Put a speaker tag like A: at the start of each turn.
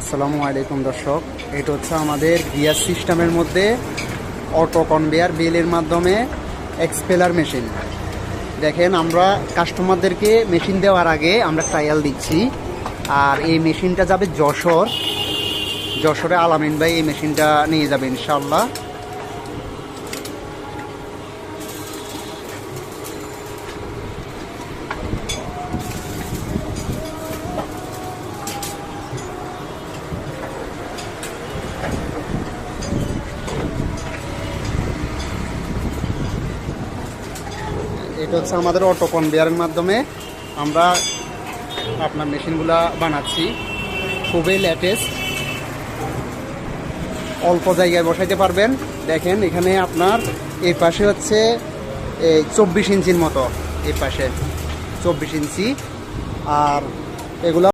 A: আসসালামু আলাইকুম, দর্শক। এটা হচ্ছে আমাদের গিয়ার সিস্টেমের মধ্যে অটো কনভেয়ার বেলের মাধ্যমে এক্সপেলার মেশিন। দেখেন, আমরা কাস্টমারদেরকে মেশিন দেওয়ার আগে আমরা ট্রায়াল দিচ্ছি। আর এই মেশিনটা যাবে যশোর। যশোরে আলামিন ভাই এই মেশিনটা নিয়ে যাবে ইনশাল্লাহ এটা হচ্ছে আমাদের অটো কনভেয়ারের মাধ্যমে আমরা আপনার মেশিনগুলা বানাচ্ছি। খুবই লেটেস্ট অল্প জায়গায় বসাইতে পারবেন। দেখেন, এখানে আপনার এই পাশে হচ্ছে এই চব্বিশ ইঞ্চির মতো এই পাশে, চব্বিশ ইঞ্চি। আর এগুলা